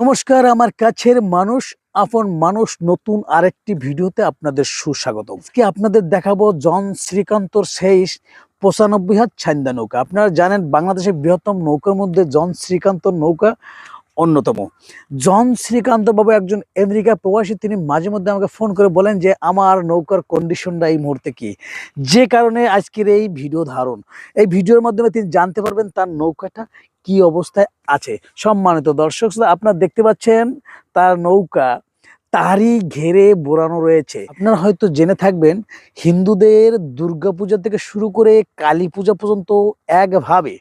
নমস্কার, আমার কাছের মানুষ, আপন মানুষ নতুন আরেকটি ভিডিওতে আপনাদের সুস্বাগত আজকে আপনাদের দেখাবো জন শ্রীকান্তর সেই পঁচানব্বই হাত ছান্দা নৌকা। আপনারা জানেন বাংলাদেশের বৃহত্তম নৌকার মধ্যে জন শ্রীকান্তর নৌকা অন্যতম। জন শ্রীকান্ত বাবু একজন আমেরিকা প্রবাসী, তিনি মাঝে মধ্যে আমাকে ফোন করে বলেন যে, আমার নৌকার কন্ডিশনটা এই মুহূর্তে কি? যে কারণে আজকের এই ভিডিও ধারণ। এই ভিডিওর মাধ্যমে তিনি জানতে পারবেন তার নৌকাটা কি অবস্থায় আছে? সম্মানিত দর্শক আপনারা দেখতে পাচ্ছেন তার নৌকা তারই ঘেরে বোরানো রয়েছে। আপনারা হয়তো জেনে থাকবেন, হিন্দুদের দুর্গাপূজা থেকে শুরু করে কালী পূজা পর্যন্ত একভাবে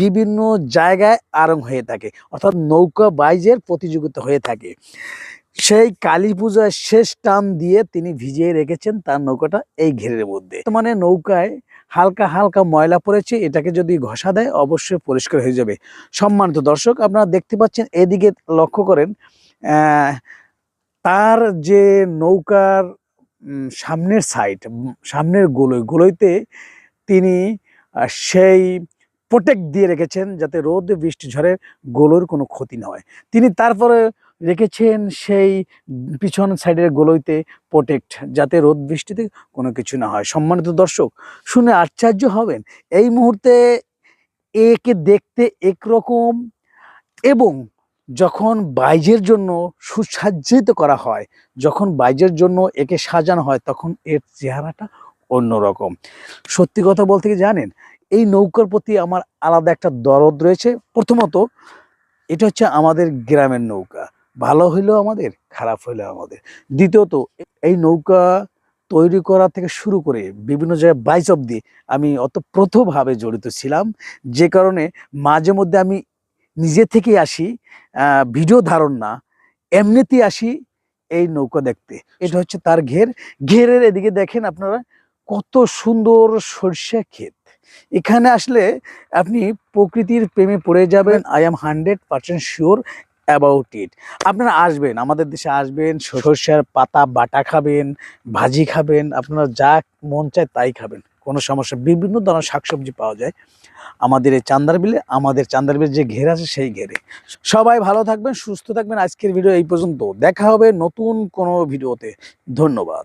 বিভিন্ন জায়গায় আরং হয়ে থাকে। অর্থাৎ নৌকা বাইজের প্রতিযোগিতা হয়ে থাকে। সেই কালী পূজার শেষ টান দিয়ে তিনি ভিজিয়ে রেখেছেন তার নৌকাটা এই ঘেরের মধ্যে। মানে নৌকায় হালকা হালকা ময়লা পড়েছে, এটাকে যদি ঘষা দেয়, অবশ্যই পরিষ্কার হয়ে যাবে। সম্মানিত দর্শক, আপনারা দেখতে পাচ্ছেন, এদিকে লক্ষ্য করেন তার যে নৌকার সামনের সাইড সামনের গোলই, গোলইতে তিনি সেই প্রোটেক্ট দিয়ে রেখেছেন যাতে রোদ, বৃষ্টি, ঝড়ে গোলোর কোনো ক্ষতি না হয়। তিনি তারপরে রেখেছেন সেই পিছন সাইডের গোলইতে প্রোটেক্ট যাতে রোদ বৃষ্টিতে কোনো কিছু না হয়। সম্মানিত দর্শক, শুনে আশ্চর্য হবেন, এই মুহূর্তে একে দেখতে একরকম এবং যখন বাইজের জন্য সুসজ্জিত করা হয়, যখন বাইজের জন্য একে সাজানো হয়, তখন এর চেহারাটা অন্যরকম। সত্যি কথা বলতে কি জানেন, এই নৌকার প্রতি আমার আলাদা একটা দরদ রয়েছে। প্রথমত, এটা হচ্ছে আমাদের গ্রামের নৌকা। ভালো হইলেও আমাদের, খারাপ হইলেও আমাদের। দ্বিতীয়ত, এই নৌকা তৈরি করা থেকে শুরু করে বিভিন্ন জায়গায় বাইচ অব্দি আমি অতপ্রতভাবে জড়িত ছিলাম। যে কারণে মাঝে মধ্যে আমি নিজে থেকে আসি ভিডিও ধারণ না, এমনিতেই আসি এই নৌকা দেখতে। এটা হচ্ছে তার ঘের। ঘেরের এদিকে দেখেন আপনারা কত সুন্দর সর্ষে ক্ষেত। এখানে আসলে আপনি প্রকৃতির প্রেমে পড়ে যাবেন। I am hundred percent sure about it আপনারা আসবেন, আমাদের দেশে আসবেন, সরষের পাতা, বাটা খাবেন, ভাজি খাবেন, আপনারা যা মন চায় তাই খাবেন, কোনো সমস্যা বিভিন্ন ধরনের শাকসবজি পাওয়া যায়। আমাদের এই চান্দার বিলে, আমাদের চান্দার বিলে যে ঘের আছে সেই ঘেরে। সবাই ভালো থাকবেন, সুস্থ থাকবেন। আজকের ভিডিও এই পর্যন্ত। দেখা হবে নতুন কোনো ভিডিওতে। ধন্যবাদ।